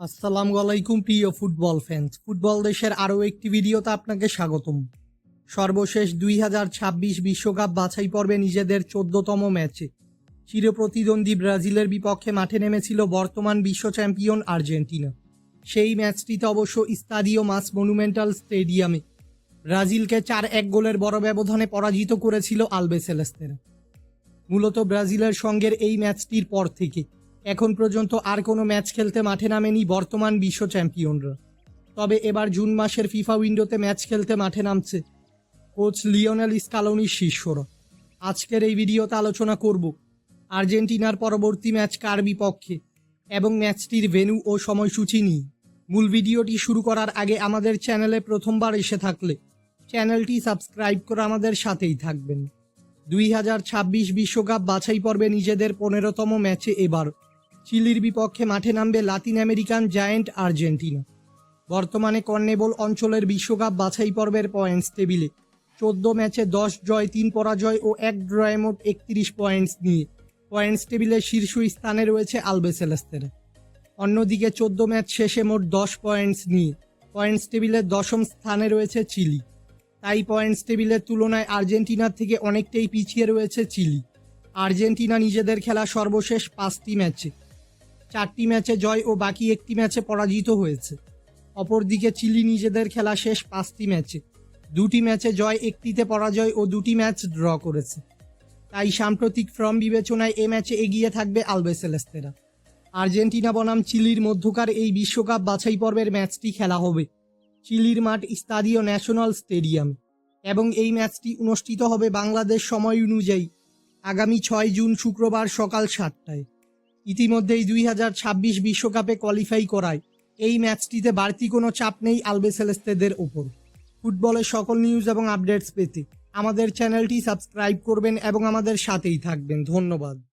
আসসালামু আলাইকুম, প্রিয় ফুটবল ফ্যান্স ফুটবল দেশের আরও একটি ভিডিওতে আপনাকে স্বাগতম। সর্বশেষ দুই হাজার ছাব্বিশ বিশ্বকাপ বাছাই পর্বে নিজেদের চোদ্দতম ম্যাচে। চিরপ্রতিদ্বন্দ্বী ব্রাজিলের বিপক্ষে মাঠে নেমেছিল বর্তমান বিশ্ব চ্যাম্পিয়ন আর্জেন্টিনা। সেই ম্যাচটিতে অবশ্য ইস্তাদিও মাস মনুমেন্টাল স্টেডিয়ামে। ব্রাজিলকে চার এক গোলের বড় ব্যবধানে পরাজিত করেছিল আলবেসেলেস্তেরা। মূলত ব্রাজিলের সঙ্গের এই ম্যাচটির পর থেকে এখন পর্যন্ত আর কোনো ম্যাচ খেলতে মাঠে নামেনি বর্তমান বিশ্ব চ্যাম্পিয়নরা। তবে এবার জুন মাসের ফিফা উইন্ডোতে ম্যাচ খেলতে মাঠে নামছে কোচ লিওনেল স্কালোনির শিষ্যরা। আজকের এই ভিডিওতে আলোচনা করব আর্জেন্টিনার পরবর্তী ম্যাচ কার বিপক্ষে এবং ম্যাচটির ভেন্যু ও সময়সূচি নিয়ে। মূল ভিডিওটি শুরু করার আগে আমাদের চ্যানেলে প্রথমবার এসে থাকলে চ্যানেলটি সাবস্ক্রাইব করে আমাদের সাথেই থাকবেন। দুই হাজার ছাব্বিশ বিশ্বকাপ বাছাই পর্বে নিজেদের পনেরোতম ম্যাচে এবার চিলির বিপক্ষে মাঠে নামবে লাতিন আমেরিকান জায়েন্ট আর্জেন্টিনা। বর্তমানে কর্নেবল অঞ্চলের বিশ্বকাপ বাছাই পর্বের পয়েন্টস টেবিলে। চোদ্দ ম্যাচে দশ জয়, তিন পরাজয় ও এক ড্রয়ে মোট একত্রিশ পয়েন্টস নিয়ে। পয়েন্টস টেবিলের শীর্ষ স্থানে রয়েছে আলবেসেলেস্তেরা অন্যদিকে চোদ্দ ম্যাচ শেষে মোট দশ পয়েন্টস নিয়ে। পয়েন্টস টেবিলের দশম স্থানে রয়েছে চিলি। তাই পয়েন্টস টেবিলের তুলনায় আর্জেন্টিনার থেকে অনেকটাই পিছিয়ে রয়েছে চিলি। আর্জেন্টিনা নিজেদের খেলা সর্বশেষ পাঁচটি ম্যাচে। চারটি ম্যাচে জয় ও বাকি একটি ম্যাচে পরাজিত হয়েছে। অপরদিকে চিলি নিজেদের খেলা শেষ পাঁচটি ম্যাচে। দুটি ম্যাচে জয়, একটিতে পরাজয় ও দুটি ম্যাচ ড্র করেছে। তাই সাম্প্রতিক ফর্ম বিবেচনায় এ ম্যাচে এগিয়ে থাকবে আলবেসেলেস্তেরা আর্জেন্টিনা বনাম চিলির মধ্যকার এই বিশ্বকাপ বাছাই পর্বের ম্যাচটি খেলা হবে চিলির মাঠ স্তাদিও ন্যাশনাল স্টেডিয়াম এবং এই ম্যাচটি অনুষ্ঠিত হবে বাংলাদেশ সময় অনুযায়ী আগামী ছয় জুন শুক্রবার সকাল সাতটায়। ইতিমধ্যেই দুই হাজার ছাব্বিশ বিশ্বকাপে কোয়ালিফাই করায়। এই ম্যাচটিতে বাড়তি কোনো চাপ নেই আলবেসেলেস্তেদের ওপর। ফুটবলের সকল নিউজ এবং আপডেটস পেতে আমাদের চ্যানেলটি সাবস্ক্রাইব করবেন এবং আমাদের সাথেই থাকবেন। ধন্যবাদ।